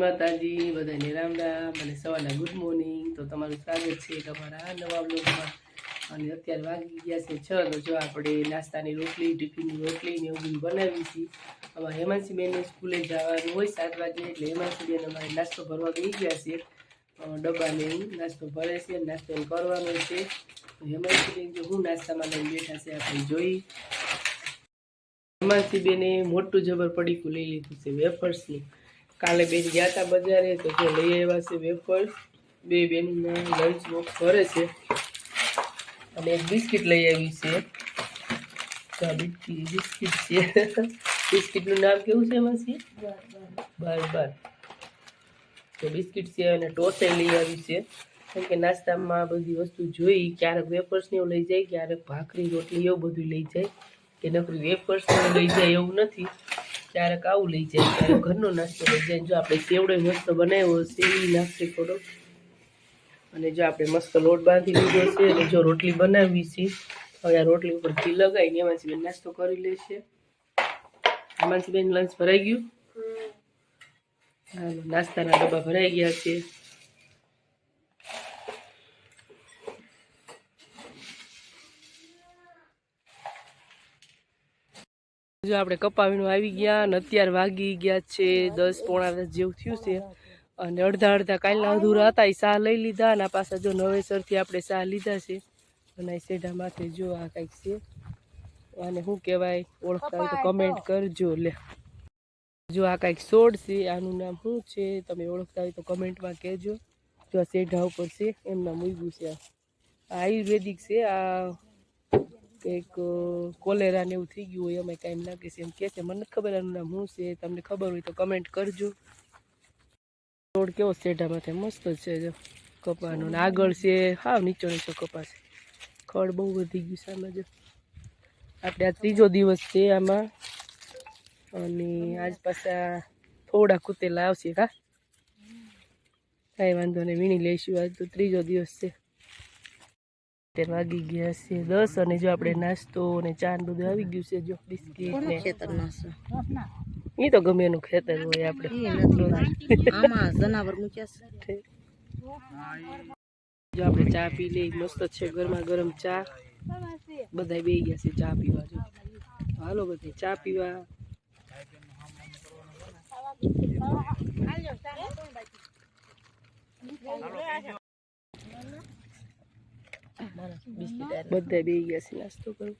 માતાજી, બધાને રામ રામ અને સવારના ગુડ મોર્નિંગ. તો તમારું સ્વાગત છે તમારા નવા બ્લોગમાં અને અત્યારે વાગી ગયા છે છ, તો જો આપણે નાસ્તાની રોટલી, ટિફિનની રોટલી ને એવું બનાવી છીએ અમારે હેમાંસીબેનને સ્કૂલે જવાનું હોય સાત વાગે એટલે હેમાંસીબેન અમારે નાસ્તો ભરવા ગઈ ગયા છે. ડબ્બાને નાસ્તો ભરે છે નાસ્તો કરવાનો છે. હેમાંસીબેન જો હું નાસ્તામાં લઈને બેઠા છે, આપણે જોઈ. હેમાંસીબેને મોટું જબર પડીકું લઈ લીધું છે વેફર્સનું. કાલે બેન ગયા હતા બજારે, તો જો લઈ આવ્યા છે વેફર્સ બે બેનના લંચ બોક્સ ભરે છે. અને એક બિસ્કિટ લઈ આવી છે. બિસ્કિટ છે. બિસ્કિટનું નામ કેવું છે એમાંથી બાર બાર. તો બિસ્કિટ છે અને ટોસે લઈ આવી છે. કેમ કે નાસ્તામાં બધી વસ્તુ જોઈ, ક્યારેક વેફર્સને એવું લઈ જાય, ક્યારેક ભાખરી, રોટલી, એવું બધું લઈ જાય. કે નકરી વેફર્સને લઈ જાય એવું નથી. ક્યારેક આવું લઈ જાય ક્યારેક ઘરનો નાસ્તો લઈ જાય. જો આપણે સેવડો મસ્ત બનાવ્યો છે એ નાખશે થોડો અને જો આપણે મસ્ત લોટ બાંધી લીધો છે અને જો રોટલી બનાવી છે હવે આ રોટલી ઉપર ઘી લગાવીને એમાંથી બેન નાસ્તો કરી લેશે એમાંથી બેન લંચ ભરાઈ ગયું? નાસ્તાના ડબ્બા ભરાઈ ગયા છે. જો આપણે કપાવીનું આવી ગયા અને અત્યારે વાગી ગયા છે દસ પોણા દસ જેવું થયું છે. અને અડધા અડધા કાલના અધૂરા હતા એ શાહ લઈ લીધા અને આ પાછા જો નવેસરથી આપણે શાહ લીધા છે. અને સેઢા માથે જો આ કંઈક છે. અને શું કહેવાય ઓળખતા હોય તો કમેન્ટ કરજો. લે. જો આ કંઈક છોડ છે, આનું નામ શું છે, તમે ઓળખતા હોય તો કમેન્ટમાં કહેજો. જો આ સેઢા ઉપર છે એમના મૂગ્યું છે આ આયુર્વેદિક છે, આ કંઈક કોલેરા ને એવું થઈ ગયું હોય, અમે કાંઈ લાગે છે, એમ કહે છે, મને ખબર એનું નામ શું છે, તમને ખબર હોય તો કમેન્ટ કરજો. રોડ કેવો સેઢા માથે? મસ્ત છે જો, કપાનો ને આગળ છે હાવ નીચો નીચો કપા છે ખડ બહુ વધી ગયું આમાં જો. આપણે આ ત્રીજો દિવસ છે આમાં. અને આજ પાછા થોડા કૂતેલા આવશે, હા. કાંઈ વાંધો નહીં, વીણી લઈશું. આજ તો ત્રીજો દિવસ છે. તે વાગી ગયા છે. દસ અને જો આપણે નાસ્તો અને ચા ને બધું આવી ગયું છે જો બિસ્કીટ ને. એ તો ગમે એનું ખેતર હોય આપણે. આમાં જનાવર મૂક્યા છે. જો આપણે ચા પી લઈ મસ્ત છે ગરમા ગરમ ચા. બધા બે ગયા છે ચા પીવા જો. હાલો બધા ચા પીવા. બધા બે ગયા છે નાસ્તો કરો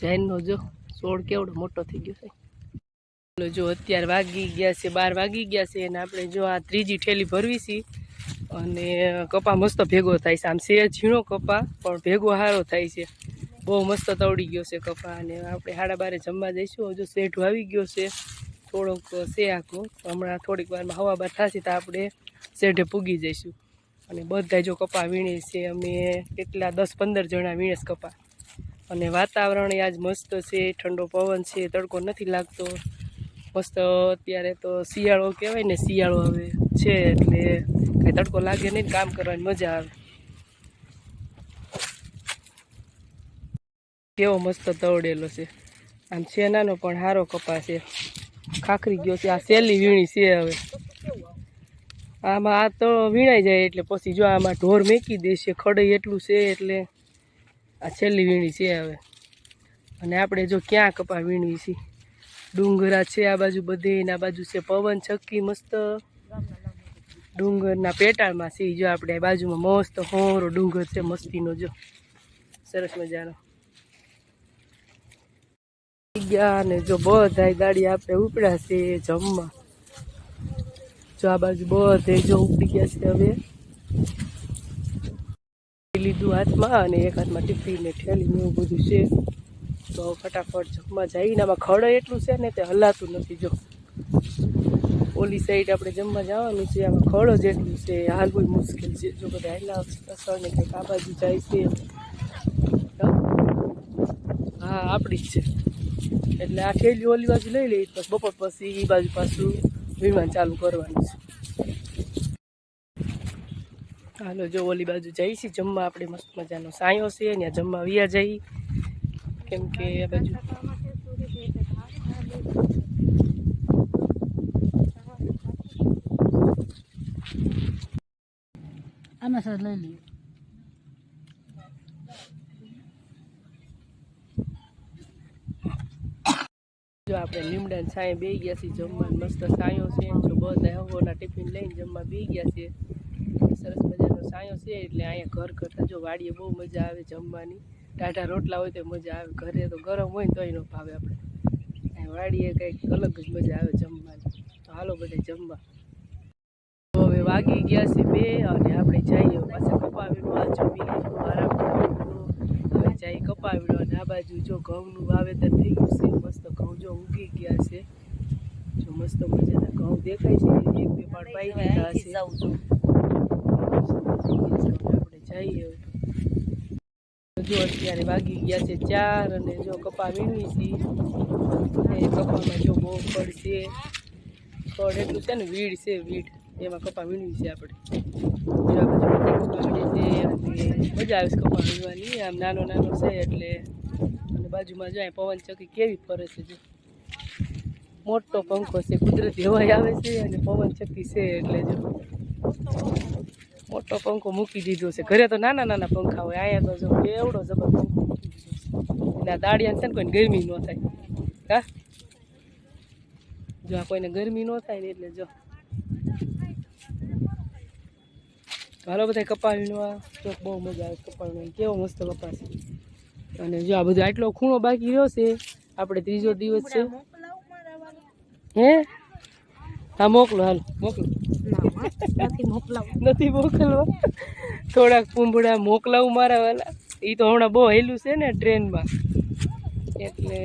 જૈનનો જો સોળ કેવડો મોટો થઈ ગયો છે. ચાલો જો અત્યારે વાગી ગયા છે બાર વાગી ગયા છે અને આપણે જો આ ત્રીજી ઠેલી ભરવી છે અને કપા મસ્ત ભેગો થાય છે. આમ છે ઝીણો કપા પણ ભેગો સારો થાય છે. બહુ મસ્ત તવડી ગયો છે કપા અને આપણે સાડા બારે જમવા જઈશું. હજુ શેઠું આવી ગયો છે. થોડોક છે આખો. હમણાં થોડીક વારમાં હવા બાર થશે તો આપણે શેઠે પૂગી જઈશું. અને બધા જો કપા વીણે છે, અમે કેટલા દસ પંદર જણા વીણે છે કપા. અને વાતાવરણ આજ મસ્ત છે, ઠંડો પવન છે, તડકો નથી લાગતો. મસ્ત અત્યારે તો શિયાળો કહેવાય ને, શિયાળો હવે છે એટલે કાંઈ તડકો લાગે નહીં કામ કરવાની મજા આવે. કેવો મસ્ત તવડેલો છે. આમ છે નાનો પણ સારો કપા છે. ખાખરી ગયો છે, આ સેલી વીણી છે હવે. આમાં આ તો વીણાઈ જાય એટલે પછી જો આમાં ઢોર મેકી દેશે, ખડઈ એટલું છે એટલે આ છેલ્લી વીણી છે હવે. અને આપણે જો ક્યાં કપા વીણવી છે? ડુંગરા છે આ બાજુ બધે આ બાજુ છે પવન ચક્કી મસ્ત. ડુંગરના પેટાળમાં છે જો આપણે બાજુમાં મસ્ત હોરો ડુંગર છે, મસ્તીનો જો. સરસ મજાનો. ગયા અને જો બધાય ગાડી આપણે ઉપડ્યા છે જમવા. જો આ બાજુ બધે જો ઉપડી ગયા છે હવે. લીધું હાથમાં અને એક હાથમાં ટિફિન ને ઠેલી એવું બધું છે. તો ફટાફટ જમવા જઈને આમાં ખડ એટલું છે ને તે હલાતું નથી જો. ઓલી સાઈડ આપણે જમવા જવાનું છે, આમાં ખડો જ એટલું છે હાલવું મુશ્કેલ છે. જો બધા હેલા ને કંઈક આ બાજુ જાય છે. હા, આપણી જ છે. એટલે આ ઠેલી ઓલી બાજુ લઈ લઈ બપોર પછી એ બાજુ પાછું વિમાન ચાલુ કરવાનું છે. હાલો, જો ઓલી બાજુ જઈશી જમવા આપણે મસ્ત મજાનો સાંયો છે ત્યાં જમવા વ્યા જઈ. કેમ કે આ બાજુ આમાં સર લઈ લઈએ જો આપણે લીમડા સાંય બે ગયા છીએ જમવા મસ્ત સાયો છે. જો બધા હવોના ટિફિન લઈને જમવા બે ગયા છે સરસ મજાનો સાયો છે, એટલે અહીંયા ઘર કરતાં જો વાડીએ બહુ મજા આવે જમવાની. ટાઢા રોટલા હોય તો મજા આવે, ઘરે તો ગરમ હોય ને તોય ન ભાવે આપણે. અહીંયા વાડીએ કંઈક અલગ જ મજા આવે જમવાની. તો હાલો બધા જમવા. તો હવે વાગી ગયા છે બે, અને આપણે જઈએ પાછા કપાવીનું આ જમી આરામ હવે જઈ અને આ બાજુ જો ઘઉંનું વાવેતર થઈ ગયું છે મસ્ત ઘઉં જો ઉગી ગયા છે. જો મસ્ત મજાના ઘઉં દેખાય છે એક બે પાડ પાઈ દીધા છે. આપણે જઈએ જો અત્યારે વાગી ગયા છે ચાર અને જો કપા વીણવી છે. એ કપામાં જો બહુ ફળ છે. ફળ એટલું છે ને વીડ છે વીડ. એમાં કપા વીણવી છે આપણે. મજા આવે છે કપા વીણવાની. આમ નાનો નાનો છે એટલે અને બાજુમાં જાય પવન ચક્કી કેવી ફરે છે જો. મોટો પંખો છે, કુદરતી હવાઈ આવે છે અને પવન ચક્કી છે એટલે જો. મોટો પંખો મૂકી દીધો છે. ઘરે તો નાના નાના પંખા હોય, અહીંયા તો જો એવડો જબર પંખો મૂકી દીધો છે. આ દાડિયાને છે ને કોઈને ગરમી ન થાય. હા? જો આ કોઈને ગરમી ન થાય ને એટલે જો હાલો બધા કપા વીણવા તો બહુ મજા આવે કપા વીણવાની કેવો મસ્ત કપાસ અને જો આ બધો આટલો ખૂણો બાકી રહ્યો છે, આપણે ત્રીજો દિવસ છે. હે? હા, મોકલો, હાલ, મોકલો. નથી મોકલાવું. થોડાક પૂંભડા મોકલાવું મારા વાલા. એ તો હમણાં બહુ હેલું છે ને ટ્રેનમાં. એટલે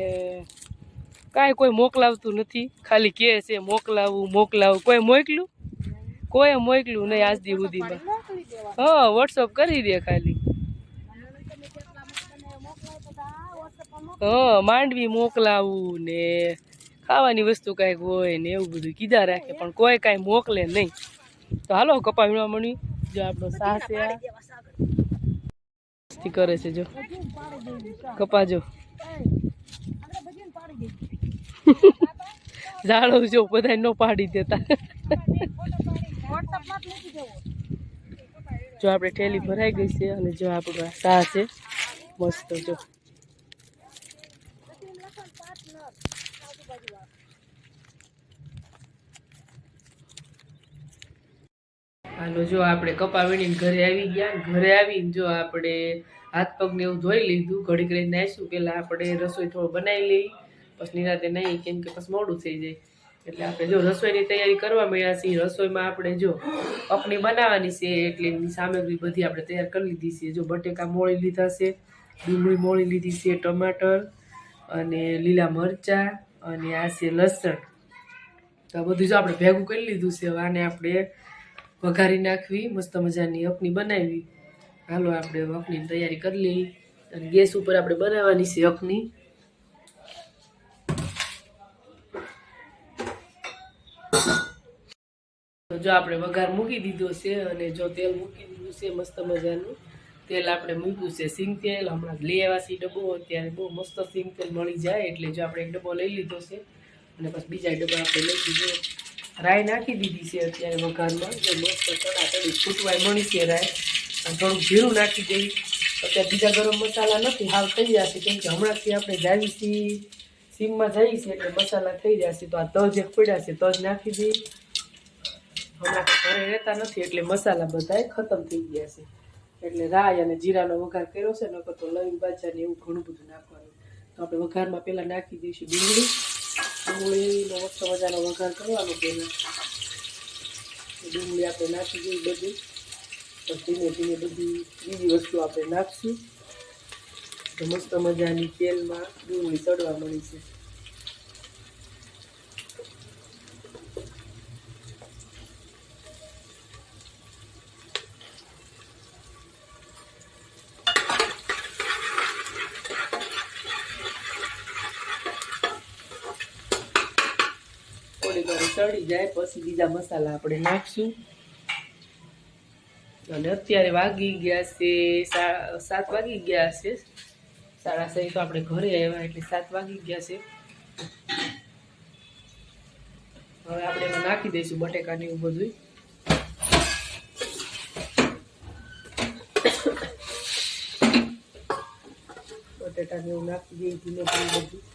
કાંઈ કોઈ મોકલાવતું નથી. ખાલી કહે છે, મોકલાવું મોકલાવું. કોઈ મોકલ્યું કોઈ મોકલ્યું નહીં આજ દી સુધીમાં હા વોટ્સઅપ કરી દે ખાલી. હા, માંડવી મોકલાવું ને ખાવાની વસ્તુ કાંઈક હોય ને એવું બધું કીધા રાખે, પણ કોઈ કાંઈ મોકલે નહીં. તો હાલો, કપા વીણવા મળી જો આપણો મસ્તી કરે છે, જો. કપા, જો. ઝાડો જો બધા ન પાડી દેતા. જો આપણે ઠેલી ભરાઈ ગઈ છે અને જો આપણું સાહ છે, મસ્ત જો. હાલો, જો આપણે કપા વીણીને ઘરે આવી ગયા ઘરે આવીને જો આપણે હાથ પગને એવું ધોઈ લીધું, ઘડીક રહીને નાહીશું પહેલાં આપણે રસોઈ થોડું બનાવી લઈ. પછી નિરાતે નહીં કેમ કે પછી મોડું થઈ જાય. એટલે આપણે જો રસોઈની તૈયારી કરવા મળ્યા છીએ, રસોઈમાં આપણે જો પકડી બનાવવાની છે, એટલે એની સામગ્રી બધી આપણે તૈયાર કરી લીધી છે. જો બટેકા મોળી લીધા છે, ડુંગળી મોળી લીધી છે, ટમાટર અને લીલા મરચાં અને આ છે લસણ. તો આ બધું જો આપણે ભેગું કરી લીધું છે આને આપણે વઘારી નાખવી, મસ્ત મજાની અપની બનાવી. હાલો, આપણે અપનીની તૈયારી કરી લઈ અને ગેસ ઉપર આપણે બનાવવાની છે અપની જો આપણે વઘાર મૂકી દીધો છે અને જો તેલ મૂકી દીધું છે મસ્ત મજાનું, તેલ આપણે મૂક્યું છે સિંગ તેલ, હમણાં લઈ આવ્યા છીએ ડબ્બો ત્યારે બહુ મસ્ત સિંગ તેલ મળી જાય, એટલે જો આપણે એક ડબ્બો લઈ લીધો છે અને પછી બીજા ડબ્બા આપણે લઈ દીધો રાય નાખી દીધી છે અત્યારે વઘારમાં, જો મસ્ત ચણા ચડી ફૂટવાય મળી છે રાઈ. અને થોડુંક જીરું નાખી દઈ અત્યારે બીજા ગરમ મસાલા નથી, હાલ થઈ જશે કેમ કે હમણાંથી આપણે જાવીથી સીમમાં જઈએ છીએ, એટલે મસાલા થઈ જશે તો આ તજ એક પડ્યા છે, તજ નાખી દઈ હમણાં ઘરે રહેતા નથી, એટલે મસાલા બધા ખતમ થઈ ગયા છે. એટલે રાઈ અને જીરાનો વઘાર કર્યો છે, નકર તો લવિંગ બાજા ને એવું ઘણું બધું નાખવાનું. તો આપણે વઘારમાં પહેલાં નાખી દઈશું ડુંગળી. ડુંગળીનો મસ્ત મજાનો વઘાર કરવાનો પહેલાં. ડુંગળી આપણે નાખી દઈએ બધી. તો ધીમે ધીમે બધી બીજી વસ્તુ આપણે નાખશું. મસ્ત મજાની તેલમાં ડુંગળી ચડવા મળી છે. થોડી વાર ચડી જાય, પછી બીજા મસાલા આપણે નાખશું. અને અત્યારે વાગી ગયા છે સાત વાગી ગયા છે. સાડા સાઈ તો આપણે ઘરે આવ્યા એટલે સાત વાગી ગયા છે. હવે આપણે એમાં નાખી દઈશું બટેકા ને એવું બધું બટેટાને એવું નાખી દઈએ, ધીમે ધીમે બધું.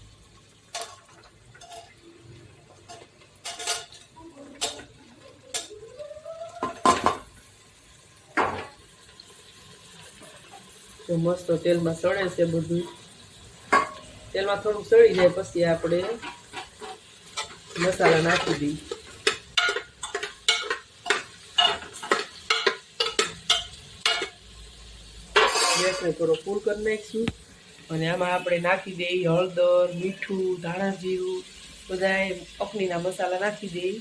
તો મસ્ત તેલમાં સળે છે બધું. તેલમાં થોડુંક સળી જાય પછી આપણે મસાલા નાખી દઈએ. ગેસને થોડો ફૂલ કરી નાખીશું. અને આમાં આપણે નાખી દઈએ હળદર, મીઠું, ધાણા જીરું, બધા અપનીના મસાલા નાખી દઈએ.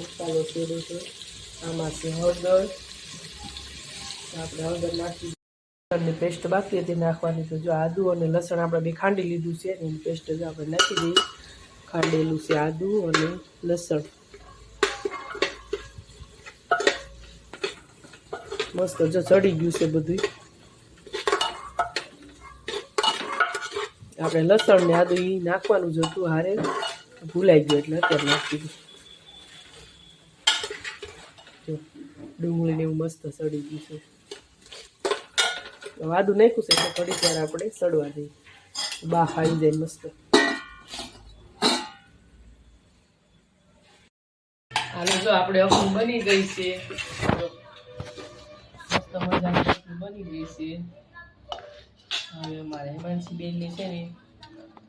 મસાલો થોડો છે આમાં છે હળદર. આપણે હળદર નાખી લસણની પેસ્ટ બાકી હતી નાખવાની. તો જો આદુ અને લસણ આપણે બે ખાંડી લીધું છે એની પેસ્ટ જો આપણે નાખી દઈએ. ખાંડેલું છે આદુ અને લસણ. મસ્ત જો ચડી ગયું છે બધું આપણે લસણ ને આદુ એ નાખવાનું જ હતું હારે. ભૂલાઈ ગયું એટલે અત્યારે નાખી દીધું. જો ડુંગળી એવું મસ્ત સડી ગયું છે. આદુ નાખ્યું છે એટલે થોડીક વાર આપણે સડવા દઈએ. બા ખાઈ જાય મસ્ત. હાલો, જો આપણે અફૂ બની ગઈ છે. મસ્ત મજાની અફૂ બની ગઈ છે. હવે અમારે હેમાંશી બેનની છે ને,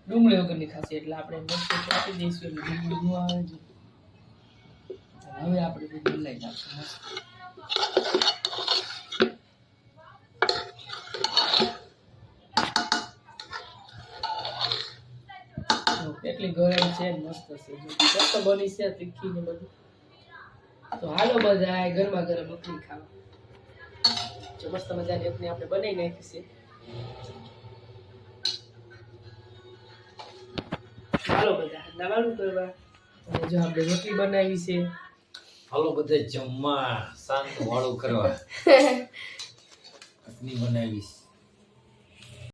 ડુંગળી વગરની ખાશે એટલે આપણે મસ્ત આપી દઈશું એટલે ડુંગળી ન આવે છે. હવે આપણે બધું લઈ નાખશું મસ્ત. કેટલી ગરમ છે મસ્ત છે મસ્ત બની છે તીખી ને બધું. તો હાલો બધા ગરમા ગરમ અખની ખાવા. જો મસ્ત મજાની અખની આપણે બનાવી નાખી છે. હાલો બધા નવાનું કરવા. અને જો આપણે રોટલી બનાવી છે. હાલો બધા જમવા શાંત વાળું કરવા. બનાવી બનાવીશ.